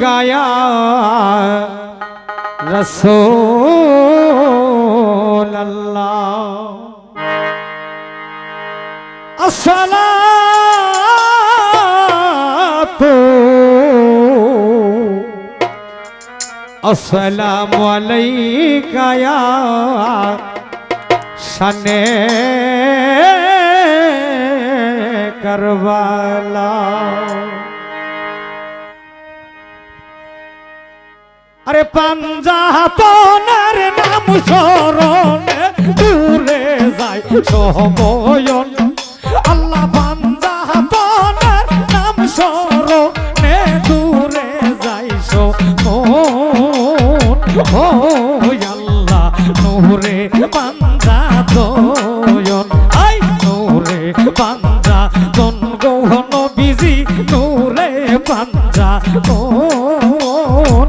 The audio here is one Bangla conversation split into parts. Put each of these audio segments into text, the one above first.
গায়া রসোল আসলা আসসালাম আলাইকা ইয়া সানে করবালা আরে পাঞ্জাতনের নাম স্মরণে দূরে যায় সময়ন আল্লাহ পাঞ্জাতনের নাম স্মরণে দূরে যায় সমন ও আল্লাহ নূরে পাঞ্জা দয়ন আই নূরে পাঞ্জা পাঞ্জা তন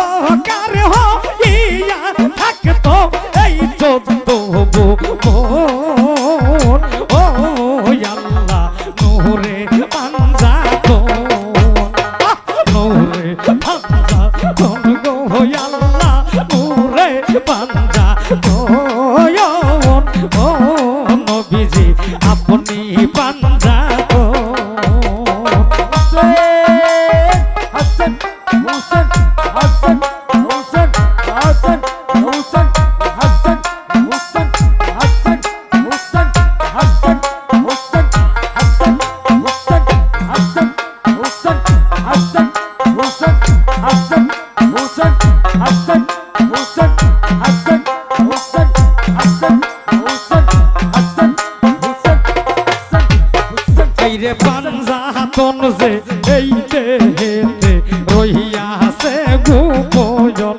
অন্ধকার হইয়া থাকতো এই চোদ্দ ভুবন ও আল্লাহ, নোরে পাঞ্জা নোরে পাঞ্জা নবীজি, আপনি পাঞ্জা দেহেতে রহিয়াছে গোপজন।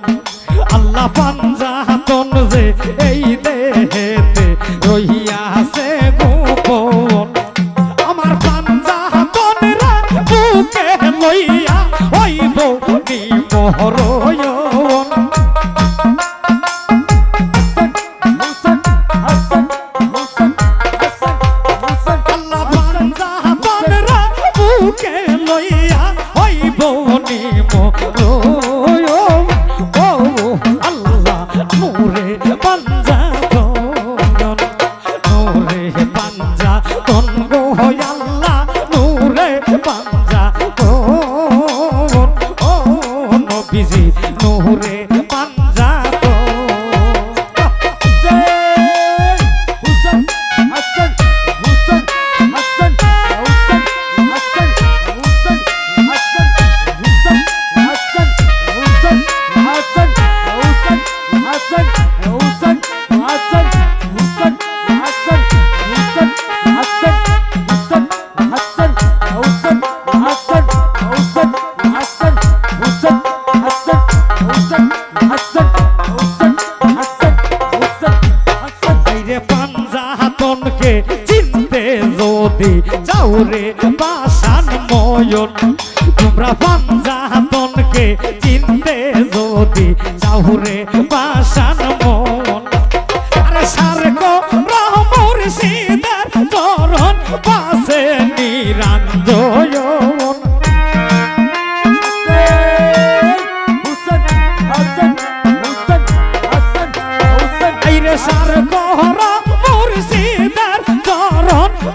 আল্লাহ পাঞ্জা তন যে এই দেহেতে রহিয়াছে গোপন। আমার পাঞ্জা তনরা বুকে লইয়া হইব নি মহরয়ন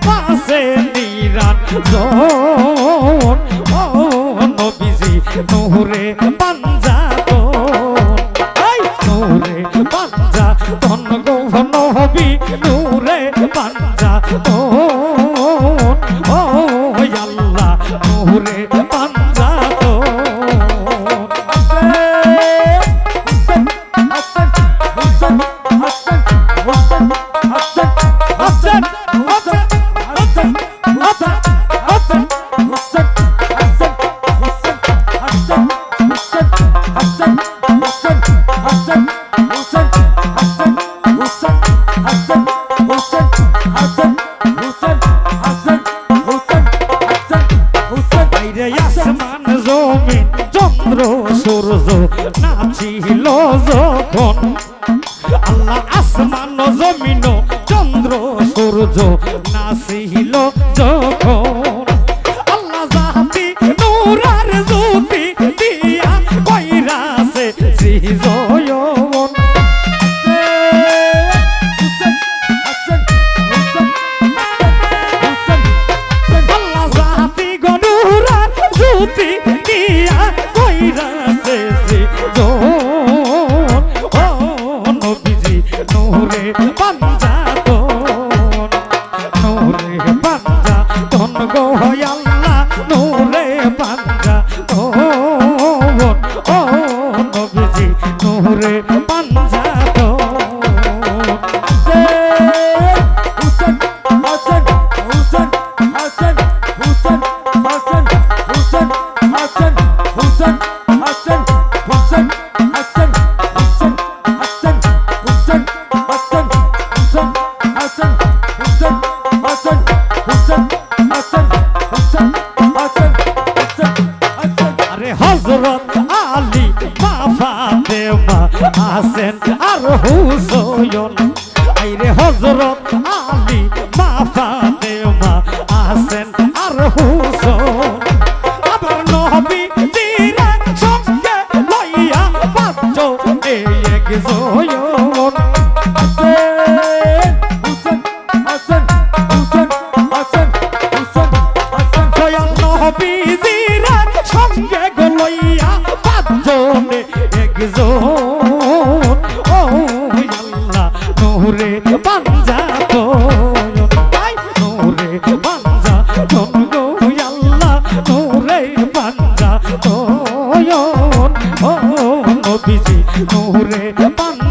পাশে নিরান ও নবীজি নহরে পাঞ্জা নূরে পাঞ্জা তন গো নবী নূরে পাঞ্জা ও আল্লাহ নূরে পাঞ্জা সূর্য নাচিল যখন আল্লাহ আসমান জমিন চন্দ্র সূর্য নাচিল যখন বুদ্ধি দিয়া কইরা শেষে ও নবীজি, নূরে পাঞ্জা তন নূরে পাঞ্জা তন গো আল্লাহ, নূরে পাঞ্জা তন ও, নবীজি, নূরে হজরত আলী মাফ ও বিজি নূরে পান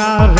cigarro.